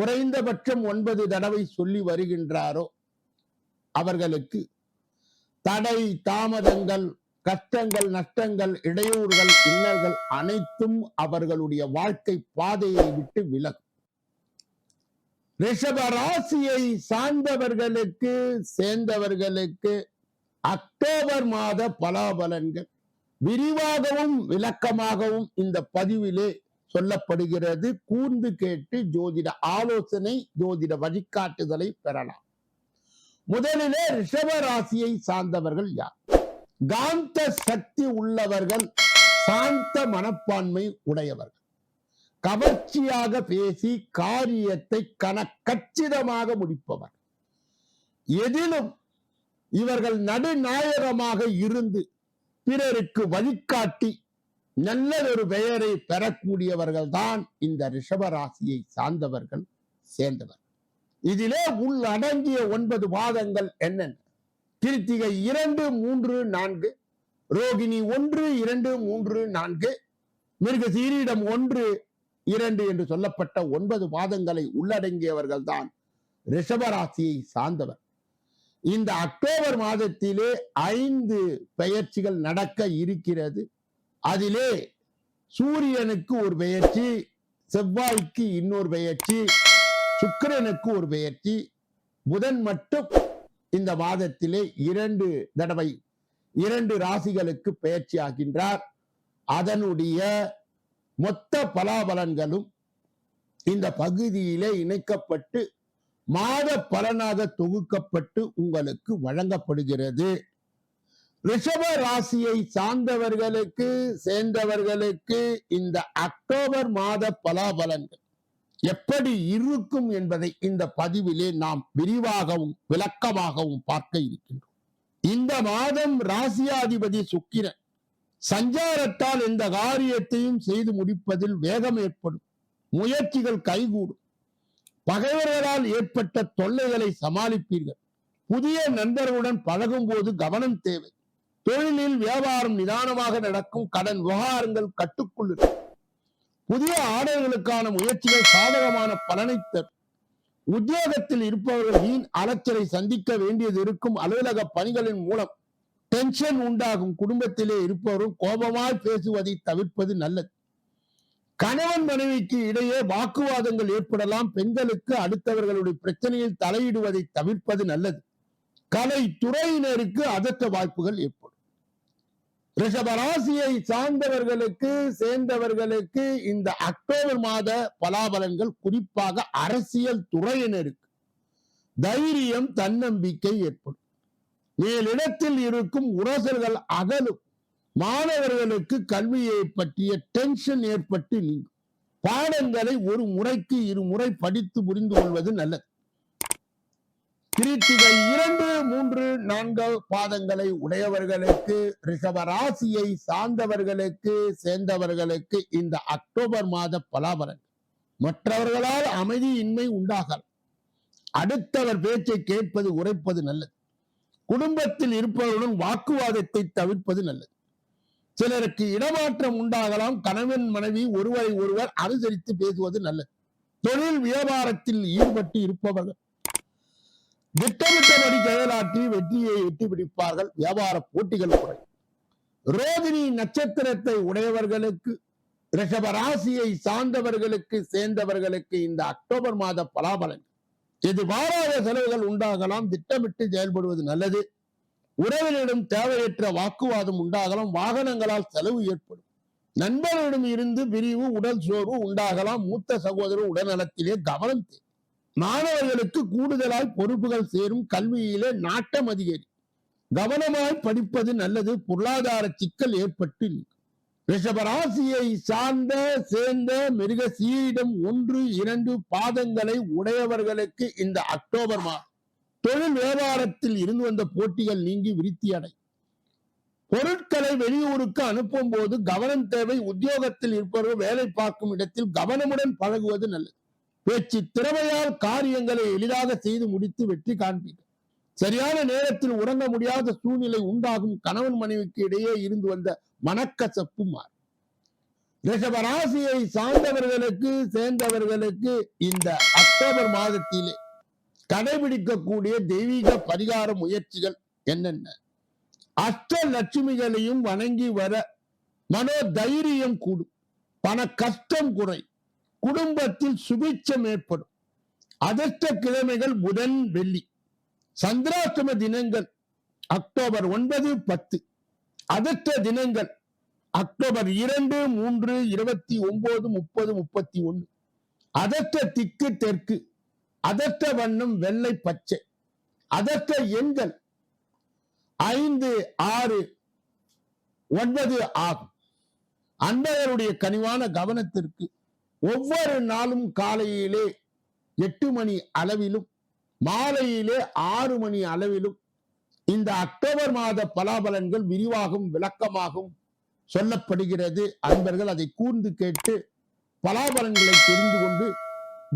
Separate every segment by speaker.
Speaker 1: குறைந்தபட்சம் ஒன்பது தடவை சொல்லி வருகின்றாரோ அவர்களுக்கு தடை தாமதங்கள் கஷ்டங்கள் நஷ்டங்கள் இடையூறுகள் இன்னல்கள் அனைத்தும் அவர்களுடைய வாழ்க்கை பாதையை விட்டு விலகும். ரிஷப ராசியை சார்ந்தவர்களுக்கு சேர்ந்தவர்களுக்கு அக்டோபர் மாத பலாபலன்கள் விரிவாகவும் விளக்கமாகவும் இந்த பதிவிலே சொல்லப்படுகிறது. கூர்ந்து கேட்டு ஜோதிட ஆலோசனை ஜோதிட வழிகாட்டுதலை பெறலாம். முதலிலே ரிஷப ராசியை சார்ந்தவர்கள் யார்? காந்த சக்தி உள்ளவர்கள் சாந்த மனப்பான்மை உடையவர்கள். கவர்ச்சியாக பேசி காரியத்தை கணக்கச்சிதமாக முடிப்பவர். எதிலும் இவர்கள் நடுநாயகமாக இருந்து பிறருக்கு வழிகாட்டி நல்லதொரு பெயரை பெறக்கூடியவர்கள் தான் இந்த ரிஷபராசியை சார்ந்தவர்கள் சேர்ந்தவர். இதிலே உள் அடங்கிய ஒன்பது பாதங்கள் என்னென்ன? திருத்திகை இரண்டு மூன்று நான்கு ரோகிணி ஒன்று இரண்டு மூன்று நான்கு மிருக சீரிடம் ஒன்று இரண்டு என்று சொல்லப்பட்ட ஒன்பது பாதங்களை உள்ளடங்கியவர்கள் தான் ரிஷபராசியை சார்ந்தவர். இந்த அக்டோபர் மாதத்திலே ஐந்து பெயர்ச்சிகள் நடக்க இருக்கிறது. அதிலே சூரியனுக்கு ஒரு பெயர்ச்சி செவ்வாய்க்கு இன்னொரு பெயர்ச்சி சுக்கிரனுக்கு ஒரு பெயர்ச்சி. புதன் மட்டும் இந்த மாதத்திலே இரண்டு தடவை இரண்டு ராசிகளுக்கு பெயர்ச்சி ஆகின்றார். அதனுடைய மொத்த பலாபலன்களும் இந்த பகுதியிலே இணைக்கப்பட்டு மாத பலனாக தொகுக்கப்பட்டு உங்களுக்கு வழங்கப்படுகிறது. ரிஷப ராசியை சார்ந்தவர்களுக்கு சேர்ந்தவர்களுக்கு இந்த அக்டோபர் மாத பலாபலன்கள் எப்படி இருக்கும் என்பதை இந்த பதிவிலே நாம் விரிவாகவும் விளக்கமாகவும் பார்க்க இருக்கின்றோம். இந்த மாதம் ராசியாதிபதி சுக்கிரன் சஞ்சாரத்தால் இந்த காரியத்தையும் செய்து முடிப்பதில் வேகம் ஏற்படும். முயற்சிகள் கைகூடும். பகைவர்களால் ஏற்பட்ட தொல்லைகளை சமாளிப்பீர்கள். புதிய நண்பர்களுடன் பழகும் போது கவனம் தேவை. தொழிலில் வியாபாரம் நிதானமாக நடக்கும் கடன் விவகாரங்கள் கட்டுக்குள் புதிய ஆடைகளுக்கான முயற்சிகள் சாதகமான பலனை தரும். உத்தியோகத்தில் இருப்பவர்கள் வீண் அலைச்சலை சந்திக்க வேண்டியது இருக்கும் அலுவலக பணிகளின் மூலம் டென்ஷன் உண்டாகும் குடும்பத்திலே இருப்பவரும் கோபமாய் பேசுவதை தவிர்ப்பது நல்லது. கணவன் மனைவிக்கு இடையே வாக்குவாதங்கள் ஏற்படலாம். பெண்களுக்கு அடுத்தவர்களுடைய பிரச்சனையில் தலையிடுவதை தவிர்ப்பது நல்லது. கலை துறையினருக்கு அதற்ற வாய்ப்புகள் ஏற்படும். ரிஷபராசியை சார்ந்தவர்களுக்கு சேர்ந்தவர்களுக்கு இந்த அக்டோபர் மாத பலாபலன்கள் குறிப்பாக அரசியல் துறையினருக்கு. தைரியம் தன்னம்பிக்கை ஏற்படும். மேலிடத்தில் இருக்கும் உரசல்கள் அகலும். மாணவர்களுக்கு கல்வியை பற்றிய டென்ஷன் ஏற்பட்டு நீங்கும். பாடங்களை ஒரு முறைக்கு இரு முறை படித்து புரிந்து கொள்வது நல்லது. கிருத்திகை இரண்டு மூன்று நான்கு பாதங்களை உடையவர்களுக்கு ரிஷப ராசியை சார்ந்தவர்களுக்கு சேர்ந்தவர்களுக்கு இந்த அக்டோபர் மாத பலாபலன். மற்றவர்களால் அமைதியின்மை உண்டாகலாம் அடுத்தவர் பேச்சை கேட்பது உரைப்பது நல்லது. குடும்பத்தில் இருப்பவர்களுடன் வாக்குவாதத்தை தவிர்ப்பது நல்லது. சிலருக்கு இடமாற்றம் உண்டாகலாம் கணவன் மனைவி ஒருவரை ஒருவர் அனுசரித்து பேசுவது நல்லது. தொழில் வியாபாரத்தில் ஈடுபட்டு இருப்பவர்கள் திட்டமிட்டபடி செயலாற்றி வெற்றியை எட்டி பிடிப்பார்கள் வியாபார போட்டிகள் குறையும் ரோகிணி நட்சத்திரத்தை உடையவர்களுக்கு ரிஷப ராசியை சார்ந்தவர்களுக்கு சேர்ந்தவர்களுக்கு இந்த அக்டோபர் மாத பலாபலன். எதிர்பாராத செலவுகள் உண்டாகலாம். திட்டமிட்டு செயல்படுவது நல்லது. உறவினரிடம் தேவையற்ற வாக்குவாதம் உண்டாகலாம். வாகனங்களால் செலவு ஏற்படும். நண்பர்களிடம் இருந்து பிரிவு உடல் சோர்வு உண்டாகலாம். மூத்த சகோதரர் உடல்நலத்திலே கவனம் தேவை. மாணவர்களுக்கு கூடுதலாய் பொறுப்புகள் சேரும் கல்வியிலே நாட்டம் அதிகரி. கவனமாய் படிப்பது நல்லது பொருளாதார சிக்கல் ஏற்பட்டு ரிஷபராசியை சார்ந்த சேர்ந்த மிருக சீரிடம் ஒன்று இரண்டு பாதங்களை உடையவர்களுக்கு இந்த அக்டோபர் மாதம். தொழில் வியாபாரத்தில் இருந்து வந்த போட்டிகள் நீங்கி விருத்தி அடை. பொருட்களை வெளியூருக்கு அனுப்பும் போது கவனம் தேவை உத்தியோகத்தில் இருப்பவர்கள் வேலை பார்க்கும் இடத்தில் கவனமுடன் பழகுவது நல்லது. பேச்சு திறமையால் காரியங்களை எளிதாக செய்து முடித்து வெற்றி காண்பீர்கள். சரியான நேரத்தில் உறங்க முடியாத சூழ்நிலை உண்டாகும் கணவன் மனைவிக்கு இடையே இருந்து வந்த மனக்கசப்பு மாறும். ரிஷபராசியை சார்ந்தவர்களுக்கு சேர்ந்தவர்களுக்கு இந்த அக்டோபர் மாதத்திலே கடைபிடிக்கக்கூடிய தெய்வீக பரிகார முயற்சிகள் என்னென்ன? அஷ்ட லட்சுமிகளையும் வணங்கி வர மனோ தைரியம் கூடும். பண கஷ்டம் குறை குடும்பத்தில் சுபிட்சம் ஏற்படும். அதிர்ஷ்ட கிழமைகள் புதன் வெள்ளி. சந்திராஷ்டம தினங்கள் அக்டோபர் ஒன்பது பத்து. அதிர்ஷ்ட தினங்கள் அக்டோபர் இரண்டு மூன்று இருபத்தி ஒன்பது முப்பது முப்பத்தி ஒன்று. அதற்ற திக்கு தெற்கு. அதற்ற வண்ணம் வெள்ளை பச்சை. அதற்ற எண்கள் ஐந்து ஆறு ஒன்பது ஆகும். அன்பர்களுடைய கனிவான கவனத்திற்கு ஒவ்வொரு நாளும் காலையிலே எட்டு மணி அளவிலும் மாலையிலே ஆறு மணி அளவிலும் இந்த அக்டோபர் மாத பலாபலன்கள் விரிவாகவும் விளக்கமாகவும் சொல்லப்படுகிறது. அன்பர்கள் அதை கூர்ந்து கேட்டு பலாபலன்களை தெரிந்து கொண்டு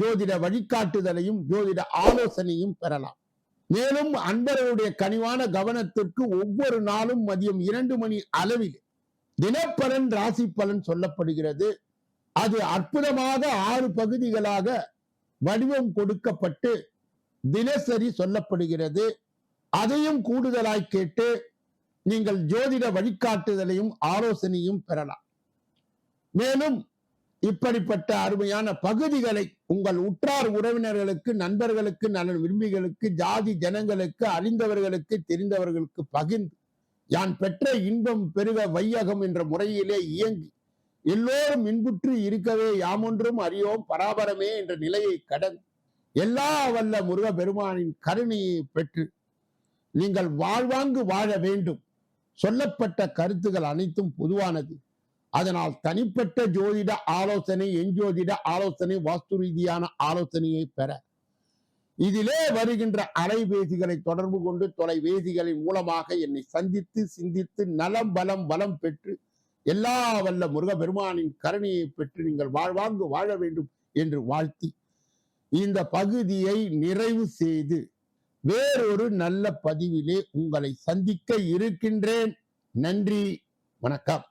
Speaker 1: ஜோதிட வழிகாட்டுதலையும் ஜோதிட ஆலோசனையும் பெறலாம். மேலும் அன்பர்களுடைய கனிவான கவனத்திற்கு ஒவ்வொரு நாளும் மதியம் இரண்டு மணி அளவில் தினப்பலன் ராசி பலன் சொல்லப்படுகிறது. அது அற்புதமாக ஆறு பகுதிகளாக வடிவம் கொடுக்கப்பட்டு தினசரி சொல்லப்படுகிறது. அதையும் கூடுதலாய் கேட்டு நீங்கள் ஜோதிட வழிகாட்டுதலையும் ஆலோசனையும் பெறலாம். மேலும் இப்படிப்பட்ட அருமையான பகுதிகளை உங்கள் உற்றார் உறவினர்களுக்கு நண்பர்களுக்கு நலன் விரும்பிகளுக்கு ஜாதி ஜனங்களுக்கு அறிந்தவர்களுக்கு தெரிந்தவர்களுக்கு பகிர்ந்து யான் பெற்ற இன்பம் பெருக வையகம் என்ற முறையிலே இயங்கி எல்லோரும் இன்புற்று இருக்கவே யாமொன்றும் அறியோம் பராபரமே என்ற நிலையை கடந்து எல்லா வல்ல முருக பெருமானின் கருணையை பெற்று நீங்கள் வாழ்வாங்கு வாழ வேண்டும். சொல்லப்பட்ட கருத்துகள் அனைத்தும் பொதுவானது. அதனால் தனிப்பட்ட ஜோதிட ஆலோசனை எஞ்சோதிட ஆலோசனை வாஸ்து ரீதியான ஆலோசனையை பெற. இதிலே வருகின்ற அலைபேசிகளை தொடர்பு கொண்டு தொலைபேசிகளின் மூலமாக என்னை சந்தித்து சிந்தித்து நலம் பலம் பலம் பெற்று எல்லா வல்ல முருகபெருமானின் கருணையை பெற்று நீங்கள் வாழ்வாங்கு வாழ வேண்டும் என்று வாழ்த்தி இந்த பகுதியை நிறைவு செய்து வேறொரு நல்ல பதிவிலே உங்களை சந்திக்க இருக்கின்றேன். நன்றி வணக்கம்.